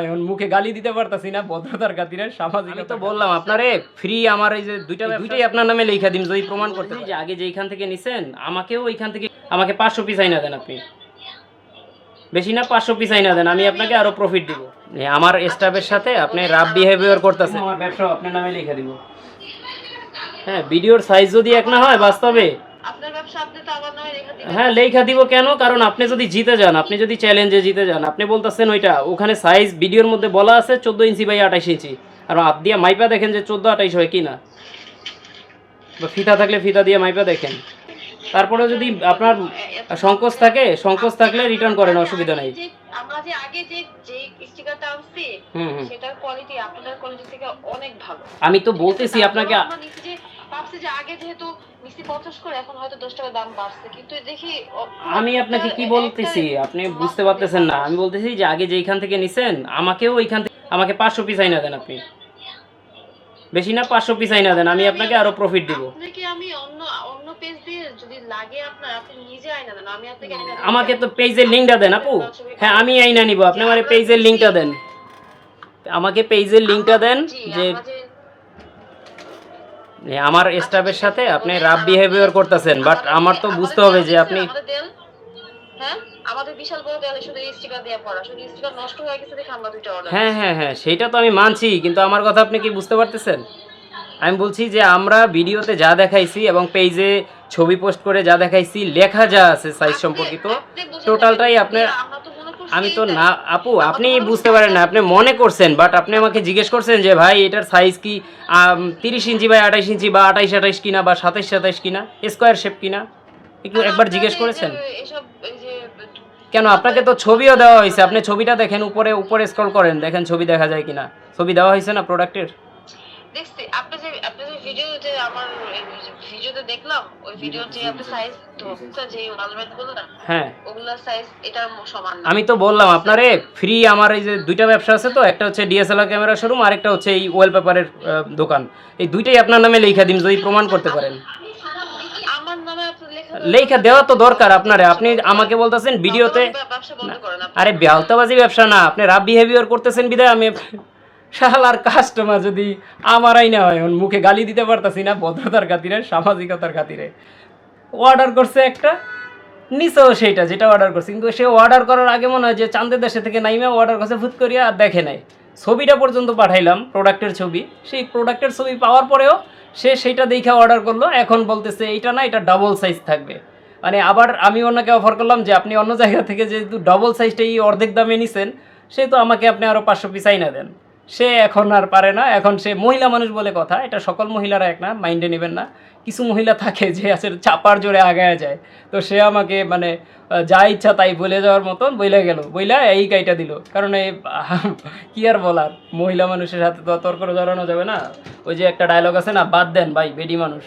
এখন মুখে গালি দিতে পারতাছি না ভদ্রতার খাতিরে সামাজিক তো বললাম আপনারে ফ্রি আমার এই যে দুইটা দুইটাই আপনার নামে লেখা দিন যদি প্রমাণ করতে যে আগে যেইখান থেকে নিছেন আমাকেও ওইখান থেকে আমাকে পাঁচশো পিস আইনা দেন আপনি। বেশি না পাঁচশো পিস আইনা দেন আমি আপনাকে আরও প্রফিট দিব। আমার স্টাফের সাথে আপনি রাব বিহেভিয়ার করতেছেন। আমার ব্যবসা আপনার নামে লিখে দিব। হ্যাঁ ভিডিওর সাইজ যদি এক না হয় বাস্তবে হ্যাঁ লেখা দিব কেন? কারণ আপনি যদি জিতে যান আপনি যদি চ্যালেঞ্জে জিতে যান আপনি বলতেছেন ওইটা ওখানে সাইজ ভিডিওর মধ্যে বলা আছে চোদ্দ ইঞ্চি বাই আঠাইশ ইঞ্চি। আর হাত দিয়ে মাইপা দেখেন যে চোদ্দ আঠাইশ হয় কি না বা ফিতা থাকলে ফিতা দিয়ে মাইপা দেখেন। তারপরে যদি আপনার সংকোচ থাকে সংকোচ থাকলে রিটার্ন করেন অসুবিধা নাই। আমরা যে আগে যে যে স্টিকারটা আনছি হুম হুম। সেটার কোয়ালিটি আপনাদের কোয়ালিটি থেকে অনেক ভালো। আমি তো বলতেছি আপনাকে আমরা নিচে যে ভাবছি যে আগে যেহেতু পঞ্চাশ করে এখন হয়তো দশ টাকা দাম বাড়ছে কিন্তু দেখি আমি আপনাকে কি বলতেছি? আপনি বুঝতে পারতেছেন না। আমি বলতেছি যে আগে যেইখান থেকে নিছেন আমাকেও ওইখান থেকে আমাকে পাঁচশো পিস আইনা দেন আপনি। বেশি না পাঁচশো পিস আইনা দেন। আমি আপনাকে আরও প্রফিট দিব। আপনাকে আমি অন্য অন্য পেজ দিয়ে যদি লাগে আপনার আপনি নিজে আইনা দেন। আমি আপনাকে আমাকে তো পেজের লিঙ্কটা দেন আপু। হ্যাঁ আমি আইনা নিব। আপনি আমার পেজের লিঙ্কটা দেন। আমাকে পেজের লিঙ্কটা দেন যে আমরা স্টাফের সাথে আপনি রাব বিহেভিয়ার করতেছেন বাট আমার তো বুঝতে হবে যে আপনি হ্যাঁ? হয়ে হ্যাঁ হ্যাঁ হ্যাঁ সেইটা তো আমি মানছি কিন্তু আমার কথা আপনি কি বুঝতে পারতেছেন? আমি বলছি যে আমরা ভিডিওতে যা দেখাইছি এবং পেজে ছবি পোস্ট করে যা দেখাইছি লেখা যা আছে সাইজ সম্পর্কিত টোটালটাই আপনার আমি তো না আপু আপনি বুঝতে পারেন না আপনি মনে করছেন বাট আপনি আমাকে জিজ্ঞেস করছেন যে ভাই এটার সাইজ কি তিরিশ ইঞ্চি বা আঠাইশ ইঞ্চি বা আঠাইশ আঠাইশ কিনা বা সাতাইশ সাতাইশ কিনা স্কোয়ার শেপ কিনা? একটু একবার জিজ্ঞেস করেছেন? কেন? আপনাকে তো ছবিও দেওয়া হয়েছে আপনি ছবিটা দেখেন উপরে উপরে স্ক্রল করেন দেখেন ছবি দেখা যায় কিনা। ছবি দেওয়া হয়েছে না প্রোডাক্টের দেখছি আপনি যে আমার ভিডিওতে দেখলাম ওই যে আপনি সাইজ যে ওয়ালমেটগুলো না হ্যাঁ। ওগুলোর সাইজ এটা সমান না। আমি তো বললাম আপনারে ফ্রি আমার এই যে দুইটা ব্যবসা আছে তো একটা হচ্ছে ডিএসএলআর ক্যামেরা শোরুম আর একটা হচ্ছে এই ওয়ালপেপারের দোকান। এই দুইটাই আপনার নামে লেখা দিন যদি প্রমাণ করতে পারেন। আমার নামে আপনি লেখা লেখা দেওয়া তো দরকার আপনারে আপনি আমাকে বলতেছেন ভিডিওতে ব্যবসা বন্ধ করেন আপনি। আরে বেহালতাবাজি ব্যবসা না আপনি রাব বিহেভিয়ার করতেছেন বিদায় আমি শালার কাস্টমার যদি আমারই না হয় মুখে গালি দিতে পারতাছি না ভদ্রতার খাতিরে, সামাজিকতার খাতিরে। অর্ডার করছে একটা নিচেও সেইটা যেটা অর্ডার করছে। কিন্তু সে অর্ডার করার আগে মনে হয় যে চাঁদের দেশে থেকে নাইমে অর্ডার করছে ফুট করিয়া আর দেখে নাই। ছবিটা পর্যন্ত পাঠাইলাম প্রোডাক্টের ছবি। সেই প্রোডাক্টের ছবি পাওয়ার পরেও সে সেইটা দেখে অর্ডার করল। এখন বলতেছে, এইটা না, এটা ডাবল সাইজ থাকবে। মানে আবার আমি ওনাকে অফার করলাম যে, আপনি অন্য জায়গা থেকে যেহেতু ডবল সাইজটাই অর্ধেক দামে নিছেন, সেহেতু আমাকে আপনি আরও পাঁচশো পিস আইনা দেন। সে এখন আর পারে না, এখন সে মহিলা মানুষ বলে কথা, এটা সকল মহিলারা এক না, মাইন্ডে নেবেন না। কিছু মহিলা থাকে যে আছে চাপার জোরে আগায় যায়। তো সে আমাকে মানে যা ইচ্ছা তাই বলে যাওয়ার মতন বইলা গেল। বইলা এই গাইটা দিল। কারণ এই কি আর বলার? মহিলা মানুষের সাথে তো তর্ক জড়ানো যাবে না। ওই যে একটা ডায়লগ আছে না, বাদ দেন ভাই, বেডি মানুষ।